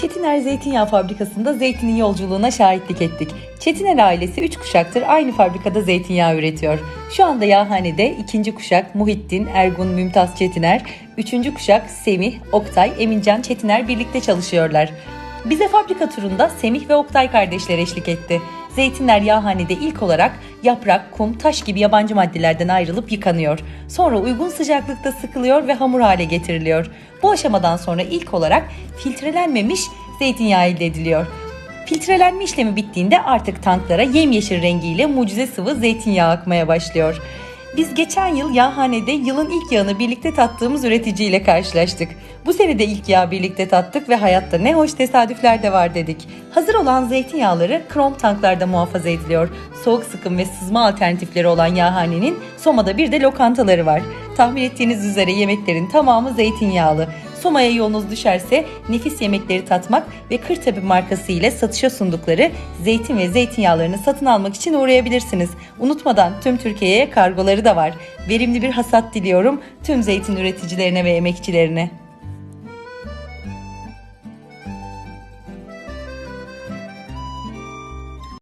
Çetiner Zeytinyağı Fabrikası'nda zeytinin yolculuğuna şahitlik ettik. Çetiner ailesi 3 kuşaktır aynı fabrikada zeytinyağı üretiyor. Şu anda yağhanede ikinci kuşak Muhittin, Ergun, Mümtaz Çetiner, üçüncü kuşak Semih, Oktay, Emincan Çetiner birlikte çalışıyorlar. Bize fabrika turunda Semih ve Oktay kardeşler eşlik etti. Zeytinler yağhanede ilk olarak yaprak, kum, taş gibi yabancı maddelerden ayrılıp yıkanıyor. Sonra uygun sıcaklıkta sıkılıyor ve hamur hale getiriliyor. Bu aşamadan sonra ilk olarak filtrelenmemiş zeytinyağı elde ediliyor. Filtrelenme işlemi bittiğinde artık tanklara yemyeşil rengiyle mucize sıvı zeytinyağı akmaya başlıyor. Biz geçen yıl yağhanede yılın ilk yağını birlikte tattığımız üreticiyle karşılaştık. Bu sene de ilk yağı birlikte tattık ve hayatta ne hoş tesadüfler de var dedik. Hazır olan zeytinyağları krom tanklarda muhafaza ediliyor. Soğuk sıkım ve sızma alternatifleri olan yağhanenin Soma'da bir de lokantaları var. Tahmin ettiğiniz üzere yemeklerin tamamı zeytinyağlı. Soma'ya yolunuz düşerse nefis yemekleri tatmak ve Kırtepe markası ile satışa sundukları zeytin ve zeytinyağlarını satın almak için uğrayabilirsiniz. Unutmadan tüm Türkiye'ye kargoları da var. Verimli bir hasat diliyorum tüm zeytin üreticilerine ve emekçilerine.